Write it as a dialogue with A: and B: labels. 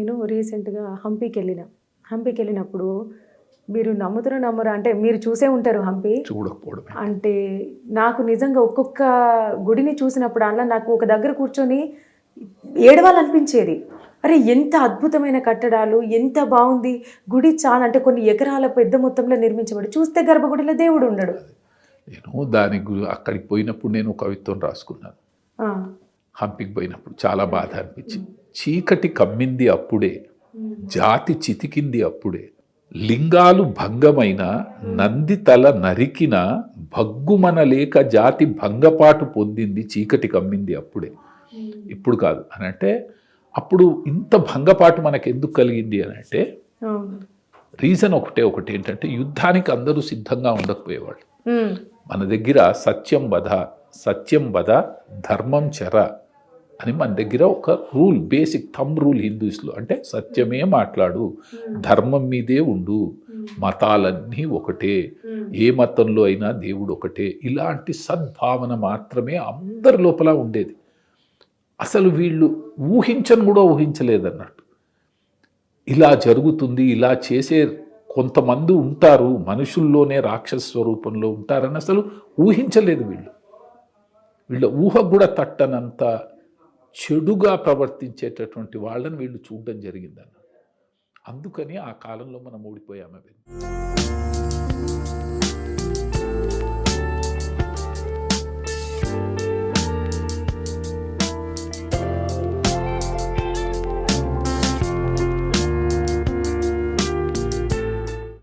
A: రీసెంట్గా హంపీకి వెళ్ళిన హంపీకి వెళ్ళినప్పుడు మీరు నమ్ముతారో నమ్మరు? అంటే మీరు చూసే ఉంటారు హంపి?
B: చూడకపోవడమే.
A: అంటే నాకు నిజంగా ఒక్కొక్క గుడిని చూసినప్పుడు అలా నాకు ఒక దగ్గర కూర్చొని ఏడవాలనిపించేది. అరే ఎంత అద్భుతమైన కట్టడాలు ఎంత బాగుంది. గుడి చాలా అంటే కొన్ని ఎకరాల పెద్ద మొత్తంలో నిర్మించబడి చూస్తే గర్భగుడిలో దేవుడు ఉండడు.
B: నేను దాని అక్కడికి పోయినప్పుడు నేను కవిత్వం రాసుకున్నాను. హంపికి పోయినప్పుడు చాలా బాధ అనిపించింది చీకటి కమ్మింది అప్పుడే జాతి చితికింది అప్పుడే లింగాలు భంగమైన నంది తల నరికిన భగ్గుమన లేక జాతి భంగపాటు పొందింది చీకటి కమ్మింది అప్పుడే. ఇప్పుడు కాదు. అని అంటే అప్పుడు ఇంత భంగపాటు మనకు ఎందుకు కలిగింది అని అంటే. రీజన్ ఒకటే ఒకటి ఏంటంటే యుద్ధానికి అందరూ సిద్ధంగా ఉండకపోయేవాళ్ళు. మన దగ్గర సత్యం వధ సత్యం వధ ధర్మం చెర అని మన దగ్గర ఒక రూల్ బేసిక్ థమ్ రూల్ హిందూస్లో. అంటే సత్యమే మాట్లాడు ధర్మం మీదే ఉండు మతాలన్నీ ఒకటే ఏ మతంలో అయినా దేవుడు ఒకటే. ఇలాంటి సద్భావన మాత్రమే అందరి లోపల ఉండేది. అసలు వీళ్ళు ఊహించని కూడా ఊహించలేదన్నట్టు. ఇలా జరుగుతుంది ఇలా చేసే కొంతమంది ఉంటారు మనుషుల్లోనే రాక్షస స్వరూపంలో ఉంటారని అసలు ఊహించలేదు వీళ్ళు. వీళ్ళ ఊహ కూడా తట్టనంత చెడుగా ప్రవర్తించేటటువంటి వాళ్ళని వీళ్ళు చూడడం జరిగిందన్న. అందుకని ఆ కాలంలో మనం ఓడిపోయాము